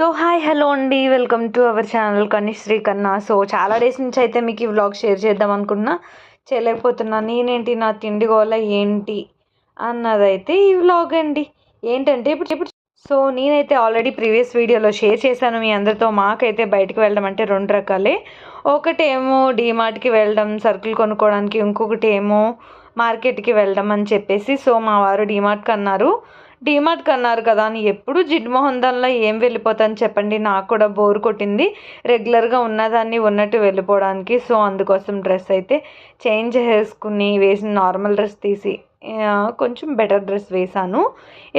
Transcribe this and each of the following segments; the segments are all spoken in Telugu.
సో హాయ్ హలో అండి. Welcome to our channel Kanishree Kanna. So చాలా డేస్ నుంచి అయితే మీకు ఈ వ్లాగ్ షేర్ చేద్దాం అనుకున్నా. చేయలేకపోతున్నా. నేనేంటి నా తిండి గోల ఏంటి అన్నదైతే ఈ వ్లాగ్ అండి. ఏంటంటే ఇప్పుడు ఇప్పుడు సో నేనైతే ఆల్రెడీ ప్రీవియస్ వీడియోలో షేర్ చేశాను మీ అందరితో. మాకైతే బయటకు వెళ్ళడం అంటే రెండు రకాలే. ఒకటేమో డీమార్ట్కి వెళ్ళడం సరుకులు కొనుక్కోవడానికి. ఇంకొకటి ఏమో మార్కెట్కి వెళ్ళడం అని చెప్పేసి. సో మా వారు డీమార్ట్కి అన్నారు. డీమార్ట్కి అన్నారు కదా అని ఎప్పుడు జిడ్మోహన్ దానిలో ఏం వెళ్ళిపోతాను చెప్పండి. నాకు కూడా బోర్ కొట్టింది. రెగ్యులర్గా ఉన్నదాన్ని ఉన్నట్టు వెళ్ళిపోవడానికి. సో అందుకోసం డ్రెస్ అయితే చేంజ్ చేసుకుని వేసిన నార్మల్ డ్రెస్ తీసి కొంచెం బెటర్ డ్రెస్ వేశాను.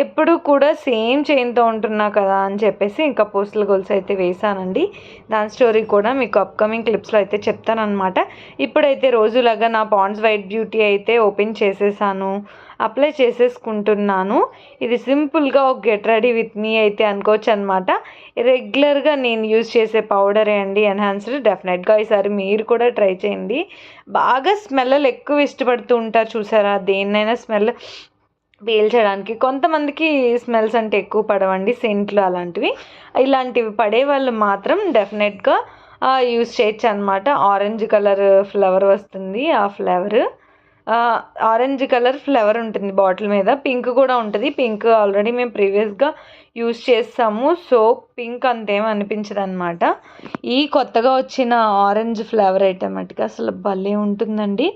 ఎప్పుడు కూడా సేమ్ చైన్తో ఉంటున్నా కదా అని చెప్పేసి ఇంకా పోస్టల్ గోల్స్ అయితే వేశానండి. దాని స్టోరీ కూడా మీకు అప్కమింగ్ క్లిప్స్లో అయితే చెప్తానమాట ఇప్పుడైతే రోజులాగా నా పాండ్స్ వైట్ బ్యూటీ అయితే ఓపెన్ చేసేసాను. అప్లై చేసేసుకుంటున్నాను. ఇది సింపుల్గా ఒక గెట్ రెడీ విత్ మీ అయితే అనుకోవచ్చు అనమాట రెగ్యులర్గా నేను యూజ్ చేసే పౌడరే అండి ఎన్హాన్స్డ్. డెఫినెట్గా ఈసారి మీరు కూడా ట్రై చేయండి. బాగా స్మెల్ ఎక్కువ ఇష్టపడుతూ ఉంటారు చూసారా? దేన్నైనా స్మెల్ పీల్చడానికి. కొంతమందికి స్మెల్స్ అంటే ఎక్కువ పడవండి సెంట్లు అలాంటివి. ఇలాంటివి పడే వాళ్ళు మాత్రం డెఫినెట్గా యూస్ చేయొచ్చు అనమాట ఆరెంజ్ కలర్ ఫ్లవర్ వస్తుంది ఆ ఫ్లేవర్. ఆరెంజ్ కలర్ ఫ్లవర్ ఉంటుంది బాటిల్ మీద. పింక్ కూడా ఉంటుంది. పింక్ ఆల్రెడీ మేము ప్రీవియస్గా యూస్ చేస్తాము. సో పింక్ అంతేం అనిపించదు అనమాట ఈ కొత్తగా వచ్చిన ఆరెంజ్ ఫ్లేవర్ అయితే మటుకు అసలు భలే ఉంటుందండి.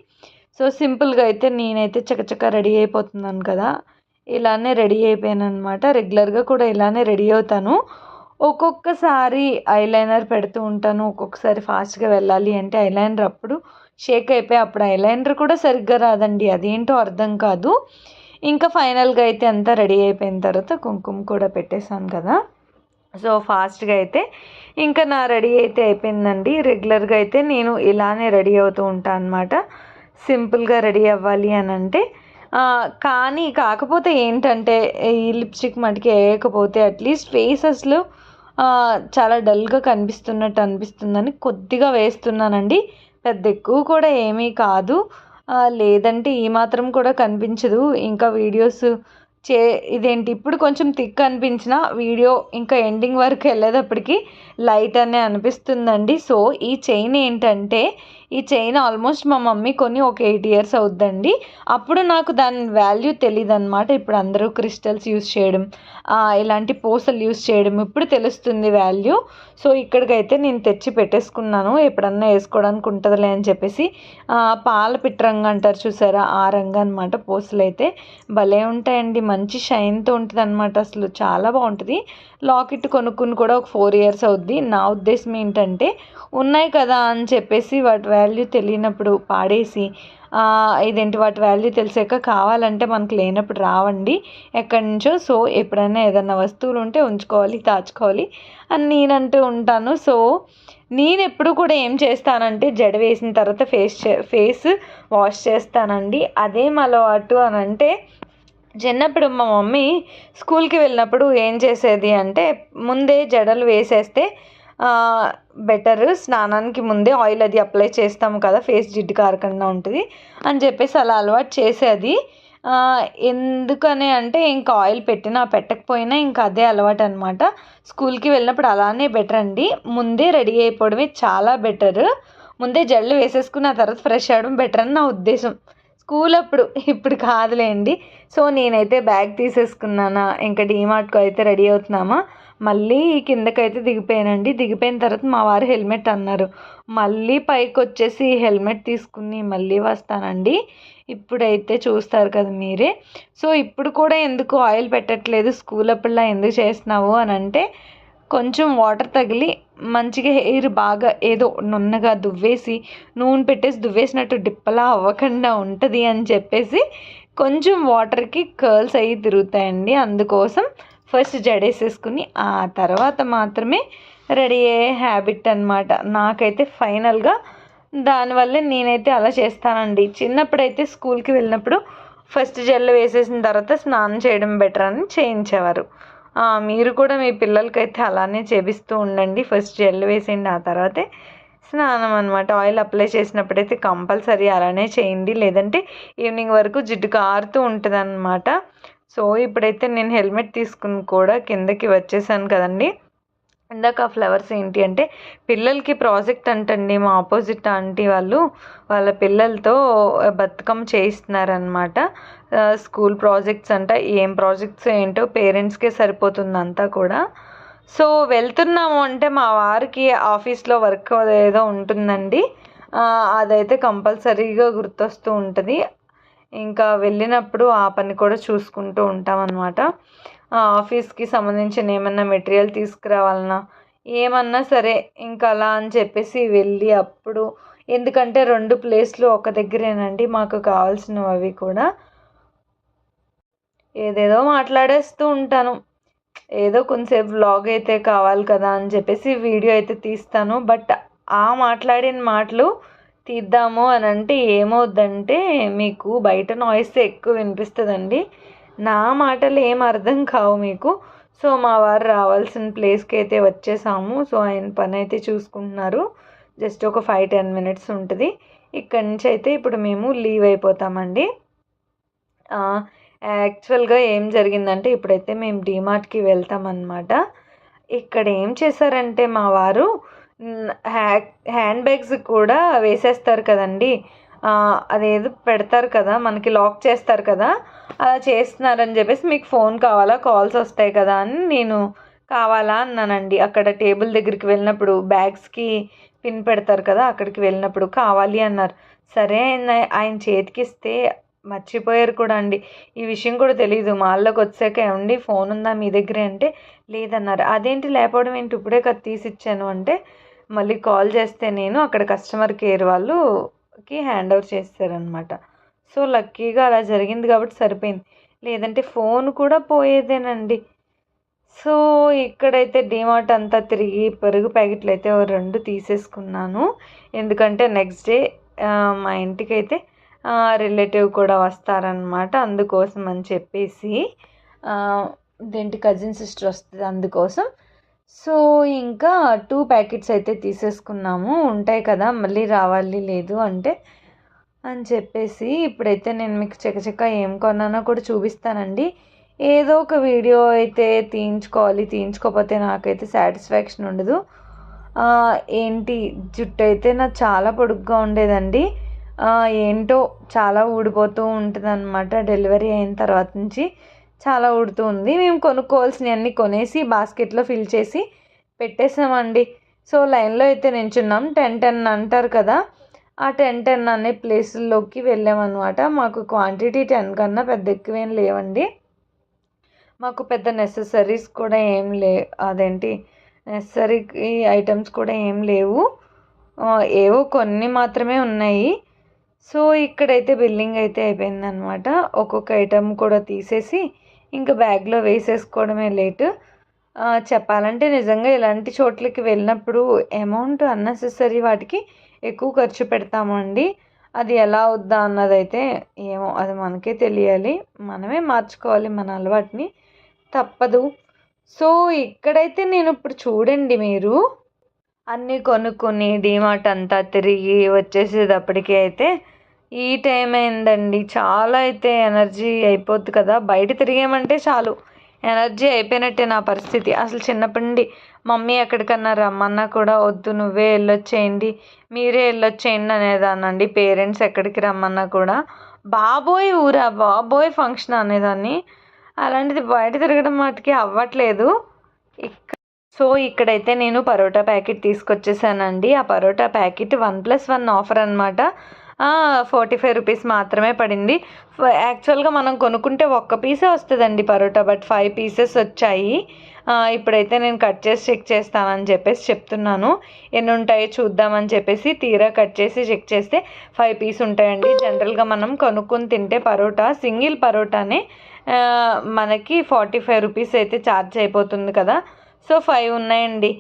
సో సింపుల్గా అయితే నేనైతే చకచక రెడీ అయిపోతున్నాను కదా. ఇలానే రెడీ అయిపోయాను అనమాట రెగ్యులర్గా కూడా ఇలానే రెడీ అవుతాను. ఒక్కొక్కసారి ఐలైనర్ పెడుతూ ఉంటాను. ఒక్కొక్కసారి ఫాస్ట్గా వెళ్ళాలి అంటే ఐలైనర్ అప్పుడు షేక్ అయిపోయి అప్పుడు ఐలైనర్ కూడా సరిగ్గా రాదండి. అదేంటో అర్థం కాదు. ఇంకా ఫైనల్గా అయితే అంతా రెడీ అయిపోయిన తర్వాత కుంకుమ కూడా పెట్టేశాను కదా. సో ఫాస్ట్గా అయితే ఇంకా నా రెడీ అయితే అయిపోయిందండి. రెగ్యులర్గా అయితే నేను ఇలానే రెడీ అవుతూ ఉంటాను అనమాట సింపుల్గా రెడీ అవ్వాలి అని అంటే కానీ కాకపోతే ఏంటంటే ఈ లిప్స్టిక్ మటుకి వేయకపోతే అట్లీస్ట్ ఫేసెస్లో చాలా డల్గా కనిపిస్తున్నట్టు అనిపిస్తుందని కొద్దిగా వేస్తున్నానండి. పెద్ద ఎక్కువ కూడా ఏమీ కాదు. లేదంటే ఈ మాత్రం కూడా కనిపించదు. ఇంకా వీడియోస్ చే ఇదేంటి ఇప్పుడు కొంచెం థిక్ అనిపించిన వీడియో ఇంకా ఎండింగ్ వరకు వెళ్ళేటప్పటికి లైట్ అనే అనిపిస్తుందండి. సో ఈ చైన్ ఏంటంటే ఈ చైన్ ఆల్మోస్ట్ మా మమ్మీ కొని ఒక ఎయిట్ ఇయర్స్ అవుద్దండి. అప్పుడు నాకు దాని వాల్యూ తెలియదు అనమాట ఇప్పుడు అందరూ క్రిస్టల్స్ యూస్ చేయడం ఇలాంటి పూసలు యూస్ చేయడం ఇప్పుడు తెలుస్తుంది వాల్యూ. సో ఇక్కడికైతే నేను తెచ్చి పెట్టేసుకున్నాను. ఎప్పుడన్నా వేసుకోవడానికి ఉంటుందిలే అని చెప్పేసి పాల పిట్రంగా అంటారు చూసారా? ఆ రంగు అనమాట పూసలు అయితే భలే ఉంటాయండి. మంచి షైన్తో ఉంటుంది అనమాట అసలు. చాలా బాగుంటుంది. లాకెట్ కొనుక్కుని కూడా ఒక ఫోర్ ఇయర్స్ అవుద్ది. నా ఉద్దేశం ఏంటంటే ఉన్నాయి కదా అని చెప్పేసి వాటి వాల్యూ తెలియనప్పుడు పాడేసి ఇదేంటి వాటి వాల్యూ తెలిసాక కావాలంటే మనకు లేనప్పుడు రావండి. ఎక్కడి నుంచో సో ఎప్పుడైనా ఏదైనా వస్తువులు ఉంటే ఉంచుకోవాలి దాచుకోవాలి అని నేనంటూ ఉంటాను. సో నేను ఎప్పుడు కూడా ఏం చేస్తానంటే జడ వేసిన తర్వాత ఫేస్ ఫేస్ వాష్ చేస్తానండి. అదేం అలవాటు అని అంటే చిన్నప్పుడు మా మమ్మీ స్కూల్కి వెళ్ళినప్పుడు ఏం చేసేది అంటే ముందే జడలు వేసేస్తే బెటర్ స్నానానికి ముందే ఆయిల్ అది అప్లై చేస్తాము కదా ఫేస్ జిడ్డు కారకుండా ఉంటుంది అని చెప్పేసి అలా అలవాటు చేసేది. ఎందుకని అంటే ఇంకా ఆయిల్ పెట్టినా పెట్టకపోయినా ఇంకా అదే అలవాటు అనమాట స్కూల్కి వెళ్ళినప్పుడు అలానే బెటర్ అండి. ముందే రెడీ అయిపోవడమే చాలా బెటర్. ముందే జడలు వేసేసుకున్న తర్వాత ఫ్రెష్ అవ్వడం బెటర్ అని నా ఉద్దేశం. స్కూల్ అప్పుడు ఇప్పుడు కాదులేండి. సో నేనైతే బ్యాగ్ తీసేసుకున్నానా ఇంకా డీమార్ట్కు అయితే రెడీ అవుతున్నామా మళ్ళీ కిందకైతే దిగిపోయానండి. దిగిపోయిన తర్వాత మా వారు హెల్మెట్ అన్నారు. మళ్ళీ పైకి వచ్చేసి హెల్మెట్ తీసుకుని మళ్ళీ వస్తానండి. ఇప్పుడైతే చూస్తారు కదా మీరే. సో ఇప్పుడు కూడా ఎందుకు ఆయిల్ పెట్టట్లేదు? స్కూల్ అప్పుడులా ఎందుకు చేస్తున్నావు అని అంటే కొంచెం వాటర్ తగిలి మంచిగా హెయిర్ బాగా ఏదో నున్నగా దువ్వేసి నూనె పెట్టేసి దువ్వేసినట్టు డిప్పలా అవ్వకుండా ఉంటుంది అని చెప్పేసి కొంచెం వాటర్కి కర్ల్స్ అయ్యి తిరుగుతాయండి. అందుకోసం ఫస్ట్ జడేసేసుకుని ఆ తర్వాత మాత్రమే రెడీ అయ్యే హ్యాబిట్ అనమాట నాకైతే ఫైనల్గా దానివల్లే నేనైతే అలా చేస్తానండి. చిన్నప్పుడైతే స్కూల్కి వెళ్ళినప్పుడు ఫస్ట్ జెల్ వేసేసిన తర్వాత స్నానం చేయడం బెటర్ అని చేయించేవారు. మీరు కూడా మీ పిల్లలకైతే అలానే చేపిస్తూ ఉండండి. ఫస్ట్ జెల్ వేసేయండి ఆ తర్వాతే స్నానం అనమాట ఆయిల్ అప్లై చేసినప్పుడైతే కంపల్సరీ అలానే చేయండి. లేదంటే ఈవినింగ్ వరకు జిడ్డు కారుతూ ఉంటుంది అనమాట సో ఇప్పుడైతే నేను హెల్మెట్ తీసుకుని కూడా కిందకి వచ్చేసాను కదండి. ఇందాక ఆ ఫ్లవర్స్ ఏంటి అంటే పిల్లలకి ప్రాజెక్ట్ అంటండి మా ఆపోజిట్ ఆంటీ వాళ్ళు వాళ్ళ పిల్లలతో బతుకమ్మ చేయిస్తున్నారనమాట స్కూల్ ప్రాజెక్ట్స్ అంట ఏం ప్రాజెక్ట్స్ ఏంటో పేరెంట్స్కే సరిపోతుంది అంతా కూడా. సో వెళ్తున్నాము అంటే మా వారికి ఆఫీస్లో వర్క్ ఏదో ఉంటుందండి. అదైతే కంపల్సరీగా గుర్తొస్తూ ఉంటుంది. ఇంకా వెళ్ళినప్పుడు ఆ పని కూడా చూసుకుంటూ ఉంటాం అన్నమాట ఆఫీస్కి సంబంధించిన ఏమన్నా మెటీరియల్ తీసుకురావాలన్నా ఏమన్నా సరే ఇంకా అలా అని చెప్పేసి వెళ్ళి అప్పుడు ఎందుకంటే రెండు ప్లేస్లు ఒక దగ్గరేనండి మాకు కావాల్సినవి అవి కూడా. ఏదేదో మాట్లాడేస్తూ ఉంటాను. ఏదో కొంచెంసేపు వ్లాగ్ అయితే కావాలి కదా అని చెప్పేసి వీడియో అయితే తీస్తాను. బట్ ఆ మాట్లాడిన మాటలు తీద్దాము అని అంటే ఏమవుద్దంటే మీకు బయట నాయిస్ ఎక్కువ వినిపిస్తుందండి. నా మాటలు ఏం అర్థం కావు మీకు. సో మా వారు రావాల్సిన ప్లేస్కి అయితే వచ్చేసాము. సో ఆయన పని అయితే చూసుకుంటున్నారు. జస్ట్ ఒక ఫైవ్ టెన్ మినిట్స్ ఉంటుంది. ఇక్కడి నుంచి అయితే ఇప్పుడు మేము లీవ్ అయిపోతామండి. యాక్చువల్గా ఏం జరిగిందంటే ఇప్పుడైతే మేము డీమార్ట్కి వెళ్తామన్నమాట. ఇక్కడ ఏం చేశారంటే మా వారు హ్యా హ్యాండ్ బ్యాగ్స్ కూడా వేసేస్తారు కదండి. అదేదో పెడతారు కదా మనకి లాక్ చేస్తారు కదా అలా చేస్తున్నారని చెప్పేసి మీకు ఫోన్ కావాలా కాల్స్ వస్తాయి కదా అని నేను కావాలా అన్నానండి. అక్కడ టేబుల్ దగ్గరికి వెళ్ళినప్పుడు బ్యాగ్స్కి పిన్ పెడతారు కదా అక్కడికి వెళ్ళినప్పుడు కావాలి అన్నారు. సరే ఆయన చేతికి ఇస్తే మర్చిపోయారు కూడా అండి. ఈ విషయం కూడా తెలియదు మాల్లోకి వచ్చాక ఏమండి ఫోన్ ఉందా మీ దగ్గరే అంటే లేదన్నారు. అదేంటి లేకపోవడం ఏంటి? ఇప్పుడే కదా తీసిచ్చాను అంటే మళ్ళీ కాల్ చేస్తే నేను అక్కడ కస్టమర్ కేర్ వాళ్ళు కి హ్యాండ్ ఓవర్ చేస్తారనమాట సో లక్కీగా అలా జరిగింది కాబట్టి సరిపోయింది. లేదంటే ఫోన్ కూడా పోయేదేనండి. సో ఇక్కడైతే డిమార్ట్ అంతా తిరిగి పెరుగు ప్యాకెట్లు అయితే రెండు తీసేసుకున్నాను. ఎందుకంటే నెక్స్ట్ డే మా ఇంటికైతే రిలేటివ్ కూడా వస్తారనమాట అందుకోసం అని చెప్పేసి దేంటి కజిన్ సిస్టర్ వస్తుంది అందుకోసం. సో ఇంకా టూ ప్యాకెట్స్ అయితే తీసేసుకున్నాము. ఉంటాయి కదా మళ్ళీ రావాలి లేదు అంటే అని చెప్పేసి ఇప్పుడైతే నేను మీకు చకచక ఏం కొన్నానో కూడా చూపిస్తానండి. ఏదో ఒక వీడియో అయితే తీయించుకోవాలి తీయించుకోకపోతే నాకైతే సాటిస్ఫాక్షన్ ఉండదు. ఏంటి? జుట్టు అయితే నాకు చాలా పొడుగ్గా ఉండేదండి. ఏంటో చాలా ఊడిపోతూ ఉంటుంది అనమాట డెలివరీ అయిన తర్వాత నుంచి. చాలా ఉడుతుంది. ఉంది మేము కొనుక్కోవాల్సినవన్నీ కొనేసి బాస్కెట్లో ఫిల్ చేసి పెట్టేసామండి. సో లైన్లో అయితే నించున్నాం. టెన్ టెన్ అంటారు కదా? ఆ టెన్ టెన్ అనే ప్లేసుల్లోకి వెళ్ళామన్నమాట. మాకు క్వాంటిటీ టెన్ కన్నా పెద్ద ఎక్కువేం లేవండి. మాకు పెద్ద నెససరీస్ కూడా ఏం లే అదేంటి నెససరీ ఐటమ్స్ కూడా ఏం లేవు. ఏవో కొన్ని మాత్రమే ఉన్నాయి. సో ఇక్కడైతే బిల్లింగ్ అయితే అయిపోయిందనమాట ఒక్కొక్క ఐటమ్ కూడా తీసేసి ఇంకా బ్యాగ్లో వేసేసుకోవడమే లేటు. చెప్పాలంటే నిజంగా ఇలాంటి చోట్లకి వెళ్ళినప్పుడు అమౌంట్ అన్నెసెసరీ వాటికి ఎక్కువ ఖర్చు పెడతామండి. అది ఎలా వద్దా అన్నదైతే ఏమో అది మనకే తెలియాలి. మనమే మార్చుకోవాలి మన అలవాటుని. తప్పదు. సో ఇక్కడైతే నేను ఇప్పుడు చూడండి మీరు. అన్నీ కొనుక్కొని డీమార్ట్ అంతా తిరిగి వచ్చేసేటప్పటికి అయితే ఈ టైం అయిందండి. చాలా అయితే ఎనర్జీ అయిపోద్ది కదా. బయట తిరిగామంటే చాలు. ఎనర్జీ అయిపోయినట్టే నా పరిస్థితి. అసలు చిన్నప్పటి నుండి మమ్మీ ఎక్కడికన్నా రమ్మన్నా కూడా వద్దు నువ్వే వెళ్ళొచ్చేయండి మీరే వెళ్ళొచ్చేయండి అనేదానండి పేరెంట్స్ ఎక్కడికి రమ్మన్నా కూడా. బాబోయ్ ఊరా బాబోయ్ ఫంక్షన్ అనేదాన్ని. అలాంటిది బయట తిరగడం మటుకి అవ్వట్లేదు. ఇక్కడ సో ఇక్కడైతే నేను పరోటా ప్యాకెట్ తీసుకొచ్చేసానండి. ఆ parotta packet one plus one offer అనమాట ఫార్టీ ఫైవ్ రూపీస్ మాత్రమే పడింది. యాక్చువల్గా మనం కొనుక్కుంటే ఒక్క పీసే వస్తుందండి పరోటా బట్ ఫైవ్ పీసెస్ వచ్చాయి. ఇప్పుడైతే నేను కట్ చేసి చెక్ చేస్తానని చెప్పేసి చెప్తున్నాను. ఎన్ని ఉంటాయో చూద్దామని చెప్పేసి తీరా కట్ చేసి చెక్ చేస్తే ఫైవ్ పీస్ ఉంటాయండి. జనరల్గా మనం కొనుక్కొని తింటే పరోటా సింగిల్ పరోటానే మనకి ఫార్టీ ఫైవ్ రూపీస్ అయితే ఛార్జ్ అయిపోతుంది కదా. సో ఫైవ్ ఉన్నాయండి.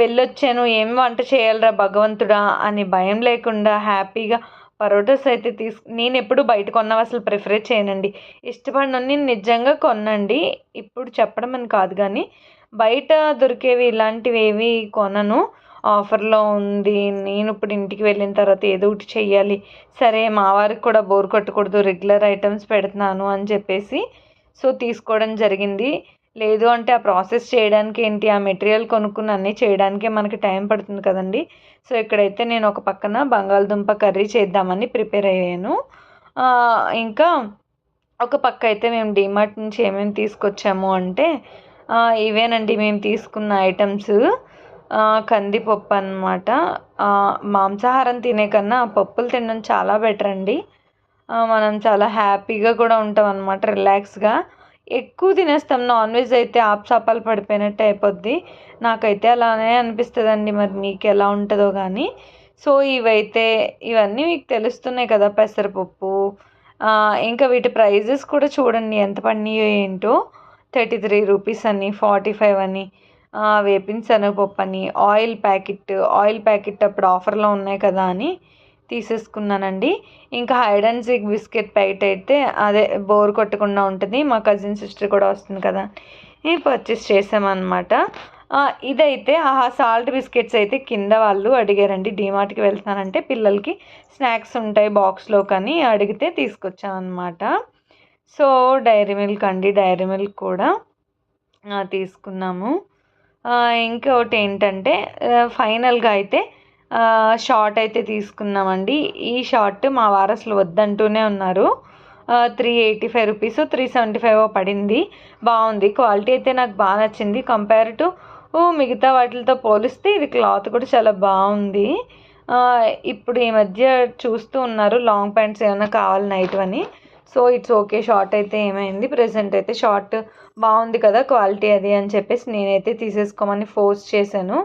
వెళ్ళొచ్చాను. ఏం వంట చేయాలరా భగవంతుడా అని భయం లేకుండా హ్యాపీగా పరోటాస్ అయితే తీసు నేను ఎప్పుడు బయట కొన్నవి అసలు ప్రిఫర్ చేయనండి. ఇష్టపడినని నిజంగా కొనండి ఇప్పుడు చెప్పడం అని కాదు కానీ బయట దొరికేవి ఇలాంటివి ఏవి కొనను. ఆఫర్లో ఉంది. నేను ఇప్పుడు ఇంటికి వెళ్ళిన తర్వాత ఏదో ఒకటి చెయ్యాలి. సరే మా వారికి కూడా బోర్ కొట్టకూడదు. రెగ్యులర్ ఐటమ్స్ పెడుతున్నాను అని చెప్పేసి సో తీసుకోవడం జరిగింది. లేదు అంటే ఆ ప్రాసెస్ చేయడానికి ఏంటి? ఆ మెటీరియల్ కొనుక్కుని అన్నీ చేయడానికే మనకి టైం పడుతుంది కదండి. సో ఇక్కడైతే నేను ఒక పక్కన బంగాళదుంప కర్రీ చేద్దామని ప్రిపేర్ అయ్యాను. ఇంకా ఒక పక్క అయితే మేము డిమార్ట్ నుంచి ఏమేమి తీసుకొచ్చాము అంటే ఇవేనండి మేము తీసుకున్న ఐటమ్స్. కందిపప్పు అనమాట మాంసాహారం తినే కన్నా పప్పులు తినడం చాలా బెటర్ అండి మనం చాలా హ్యాపీగా కూడా ఉంటాం అనమాట రిలాక్స్గా. ఎక్కువ తినేస్తాం. నాన్ వెజ్ అయితే ఆప్సాపాలు పడిపోయినట్టు అయిపోద్ది. నాకైతే అలానే అనిపిస్తుందండి. మరి మీకు ఎలా ఉంటుందో కానీ సో ఇవైతే ఇవన్నీ మీకు తెలుస్తున్నాయి కదా పెసరపప్పు. ఇంకా వీటి ప్రైజెస్ కూడా చూడండి. ఎంత పడినాయో ఏంటో. థర్టీ త్రీ రూపీస్ అని ఫార్టీ ఫైవ్ అని వేపిన శనగపప్పు అని ఆయిల్ ప్యాకెట్ ఆయిల్ ప్యాకెట్ అప్పుడు ఆఫర్లో ఉన్నాయి కదా అని. తీసేసుకున్నానండి. ఇంకా hide and seek biscuit packet అయితే అదే బోర్ కొట్టకుండా ఉంటుంది. మా కజిన్ సిస్టర్ కూడా వస్తుంది కదా. అని పర్చేస్ చేసామన్నమాట. ఇదైతే ఆహా సాల్ట్ బిస్కెట్స్ అయితే కింద వాళ్ళు అడిగారండి. డీమార్ట్కి వెళ్తానంటే పిల్లలకి స్నాక్స్ ఉంటాయి బాక్స్లో కానీ అడిగితే తీసుకొచ్చామన్నమాట. సో డైరీ మిల్క్ అండి. డైరీ మిల్క్ కూడా తీసుకున్నాము. ఇంకొకటి ఏంటంటే ఫైనల్గా అయితే షార్ట్ అయితే తీసుకున్నామండి. ఈ షార్ట్ మా వారు అసలు వద్దంటూనే ఉన్నారు. Three eighty five rupees three seventy five పడింది. బాగుంది. క్వాలిటీ అయితే నాకు బాగా నచ్చింది. కంపేర్ టు మిగతా వాటితో పోలిస్తే ఇది క్లాత్ కూడా చాలా బాగుంది. ఇప్పుడు ఈ మధ్య చూస్తూ ఉన్నారు. లాంగ్ ప్యాంట్స్ ఏమైనా కావాలి నైట్ అని సో ఇట్స్ ఓకే షార్ట్ అయితే ఏమైంది. ప్రెసెంట్ అయితే షార్ట్ బాగుంది కదా క్వాలిటీ అది అని చెప్పేసి నేనైతే తీసేసుకోమని ఫోర్స్ చేశాను.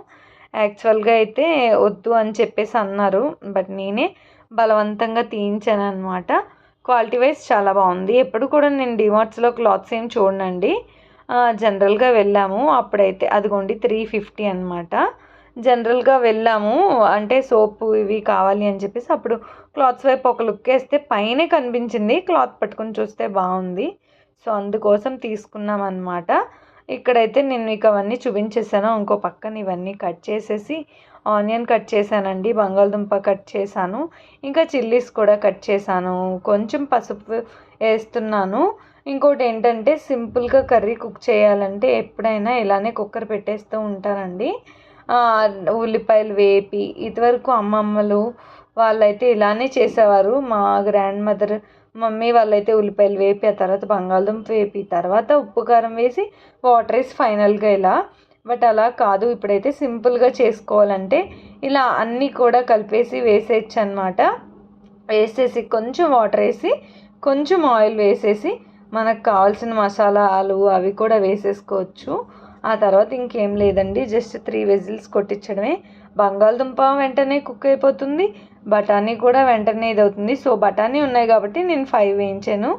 యాక్చువల్గా అయితే వద్దు అని చెప్పేసి అన్నారు. బట్ నేనే బలవంతంగా తీయించాను అనమాట క్వాలిటీ వైజ్ చాలా బాగుంది. ఎప్పుడు కూడా నేను డిమార్ట్స్లో క్లాత్స్ ఏం చూడండి జనరల్గా వెళ్ళాము. అప్పుడైతే అదిగోండి త్రీ ఫిఫ్టీ అనమాట జనరల్గా వెళ్ళాము. అంటే సోపు ఇవి కావాలి అని చెప్పేసి అప్పుడు క్లాత్స్ వైపు ఒక లుక్ వేస్తే పైనే కనిపించింది. క్లాత్ పట్టుకొని చూస్తే బాగుంది. సో అందుకోసం తీసుకున్నాం అనమాట ఇక్కడైతే నేను మీకు అవన్నీ చూపించేసాను. ఇంకో పక్కన ఇవన్నీ కట్ చేసేసి ఆనియన్ కట్ చేశానండి బంగాళదుంప కట్ చేశాను ఇంకా చిల్లీస్ కూడా కట్ చేశాను. కొంచెం పసుపు వేస్తున్నాను. ఇంకోటి ఏంటంటే సింపుల్గా కర్రీ కుక్ చేయాలంటే ఎప్పుడైనా ఇలానే కుక్కర్ పెట్టేస్తూ ఉంటానండి. ఉల్లిపాయలు వేపి ఇదివరకు అమ్మమ్మలు వాళ్ళైతే ఇలానే చేసేవారు. మా గ్రాండ్ మదర్ మమ్మీ వాళ్ళైతే ఉల్లిపాయలు వేపి ఆ తర్వాత బంగాళదుంప వేపి తర్వాత ఉప్పు కారం వేసి వాటర్ వేసి ఫైనల్గా ఇలా. బట్ అలా కాదు ఇప్పుడైతే సింపుల్గా చేసుకోవాలంటే ఇలా అన్నీ కూడా కలిపేసి వేసేయచ్చు అనమాట వేసేసి కొంచెం వాటర్ వేసి కొంచెం ఆయిల్ వేసేసి మనకు కావాల్సిన మసాలాలు అవి కూడా వేసేసుకోవచ్చు. ఆ తర్వాత ఇంకేం లేదండి జస్ట్ త్రీ వెజిల్స్ కొట్టించడమే. బంగాళదుంప వెంటనే కుక్ అయిపోతుంది బఠానీ కూడా వెంటనే ఇది అవుతుంది సో బఠానీ ఉన్నాయి కాబట్టి నేను ఫైవ్ వేయించాను.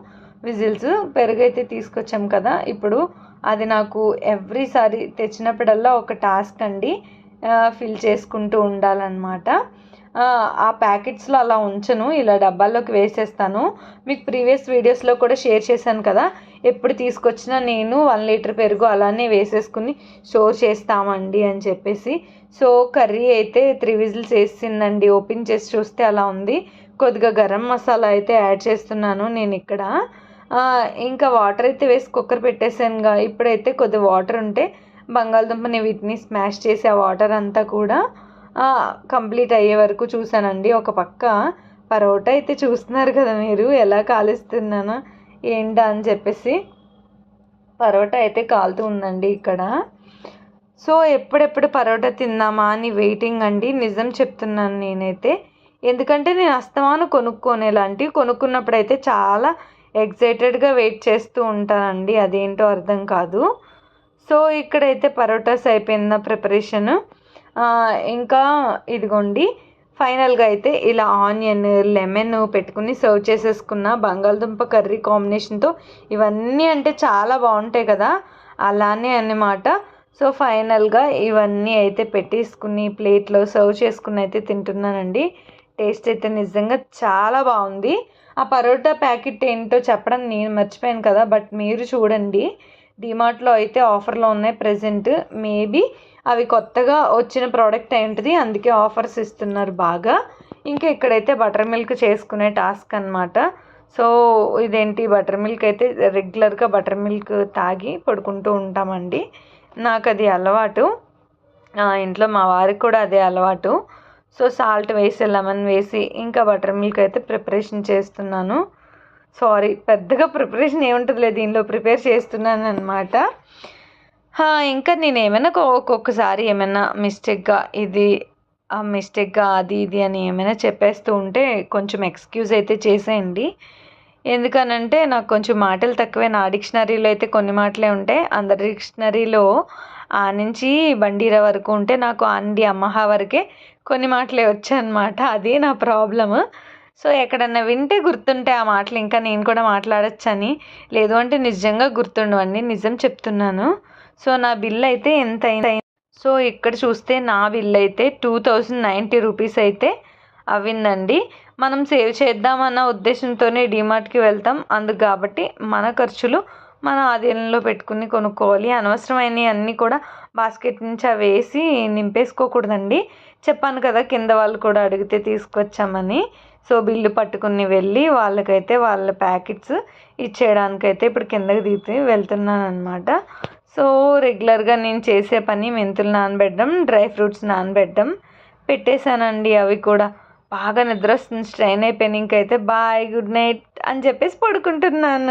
విజిల్స్ పెరుగు అయితే తీసుకొచ్చాం కదా ఇప్పుడు అది నాకు ఎవ్రీసారి తెచ్చినప్పుడల్లా ఒక టాస్క్ అండి ఫిల్ చేసుకుంటూ ఉండాలన్నమాట. ఆ, ఆ ప్యాకెట్స్లో అలా ఉంచను ఇలా డబ్బాల్లోకి వేసేస్తాను. మీకు ప్రీవియస్ వీడియోస్లో కూడా షేర్ చేశాను కదా ఎప్పుడు తీసుకొచ్చినా నేను వన్ లీటర్ పెరుగు అలానే వేసేసుకుని స్టోర్ చేస్తామండి అని చెప్పేసి. సో కర్రీ అయితే త్రీ విజిల్స్ వేసిందండి. ఓపెన్ చేసి చూస్తే అలా ఉంది. కొద్దిగా గరం మసాలా అయితే యాడ్ చేస్తున్నాను నేను ఇక్కడ. ఇంకా వాటర్ అయితే వేసి కుక్కర్ పెట్టేసానుగా. ఇప్పుడైతే కొద్ది వాటర్ ఉంటే బంగాళదుంపని వీటిని స్మాష్ చేసి ఆ వాటర్ అంతా కూడా కంప్లీట్ అయ్యే వరకు చూసానండి ఒక పక్క పరోటా అయితే చూస్తున్నారు కదా మీరు ఎలా కాలుస్తున్నానో. ఏంటా అని చెప్పేసి పరోటా అయితే కాలుతూ ఉందండి ఇక్కడ. సో ఎప్పుడెప్పుడు పరోటా తిందామా అని వెయిటింగ్ అండి. నిజం చెప్తున్నాను నేనైతే. ఎందుకంటే నేను అస్తమాను కొనుక్కోనేలాంటి అయితే చాలా ఎగ్జైటెడ్గా వెయిట్ చేస్తూ ఉంటానండి. అదేంటో అర్థం కాదు. సో ఇక్కడైతే పరోటాస్ అయిపోయింది ప్రిపరేషన్. ఇంకా ఇదిగోండి. ఫైనల్గా అయితే ఇలా ఆనియన్ లెమన్ పెట్టుకుని సర్వ్ చేసేసుకున్న బంగాళదుంప కర్రీ కాంబినేషన్తో ఇవన్నీ అంటే చాలా బాగుంటాయి కదా. అలానే అన్నమాట. సో ఫైనల్గా ఇవన్నీ అయితే పెట్టేసుకుని ప్లేట్లో సర్వ్ చేసుకుని అయితే తింటున్నానండి. టేస్ట్ అయితే నిజంగా చాలా బాగుంది. ఆ పరోటా ప్యాకెట్ ఏంటో చెప్పడం నేను మర్చిపోయాను కదా బట్ మీరు చూడండి. డిమార్ట్లో అయితే ఆఫర్లో ఉన్నాయి ప్రజెంట్ మేబీ అవి కొత్తగా వచ్చిన ప్రోడక్ట్ ఏంటిది? అందుకే ఆఫర్స్ ఇస్తున్నారు బాగా. ఇంకా ఇక్కడైతే బటర్ మిల్క్ చేసుకునే టాస్క్ అనమాట సో ఇదేంటి? బటర్ మిల్క్ అయితే రెగ్యులర్గా బటర్ మిల్క్ తాగి పడుకుంటూ ఉంటామండి. నాకు అది అలవాటు. ఇంట్లో మా వారికి కూడా అదే అలవాటు. సో సాల్ట్ వేసి లెమన్ వేసి ఇంకా బటర్ మిల్క్ అయితే ప్రిపరేషన్ చేస్తున్నాను. సారీ పెద్దగా ప్రిపరేషన్ ఏముంటుందిలే దీనిలో ప్రిపేర్ చేస్తున్నాను అనమాట ఇంకా నేను ఏమైనా ఒక్కొక్కసారి ఏమైనా మిస్టేక్గా ఇది ఆ మిస్టేక్గా అది ఇది అని ఏమైనా చెప్పేస్తూ ఉంటే కొంచెం ఎక్స్క్యూజ్ అయితే చేసేయండి. ఎందుకనంటే నాకు కొంచెం మాటలు తక్కువే. నా డిక్షనరీలో అయితే కొన్ని మాటలే ఉంటాయి అందరి డిక్షనరీలో ఆ నుంచి బండీర వరకు ఉంటే నాకు అండి అమ్మహ వరకే కొన్ని మాటలే వచ్చాయన్నమాట. అది నా ప్రాబ్లము. సో ఎక్కడన్నా వింటే గుర్తుంటే ఆ మాటలు ఇంకా నేను కూడా మాట్లాడొచ్చని. లేదు అంటే నిజంగా గుర్తుండవండి. నిజం చెప్తున్నాను. సో నా బిల్ అయితే ఎంత అయింది? సో ఇక్కడ చూస్తే నా బిల్ అయితే టూ థౌజండ్ నైంటీ రూపీస్ అయితే అవిందండి మనం సేవ్ చేద్దామన్న ఉద్దేశంతోనే డిమార్ట్కి వెళ్తాం. అందుకు కాబట్టి మన ఖర్చులు మన ఆధీనంలో పెట్టుకుని కొనుక్కోవాలి. అనవసరమైనవి అన్నీ కూడా బాస్కెట్ నుంచి అవి వేసి నింపేసుకోకూడదండి. చెప్పాను కదా కింద వాళ్ళు కూడా అడిగితే తీసుకొచ్చామని. సో బిల్లు పట్టుకుని వెళ్ళి వాళ్ళకైతే వాళ్ళ ప్యాకెట్స్ ఇచ్చేయడానికైతే ఇప్పుడు కిందకి దిగుతూ వెళ్తున్నాను అనమాట సో రెగ్యులర్గా నేను చేసే పని మెంతులు నానబెట్టడం డ్రై ఫ్రూట్స్ నానబెట్టడం పెట్టేశానండి అవి కూడా. బాగా నిద్ర వస్తుంది స్ట్రెయిన్ అయిపోయిన ఇంకైతే బాయ్ గుడ్ నైట్ అని చెప్పేసి పడుకుంటున్నాను.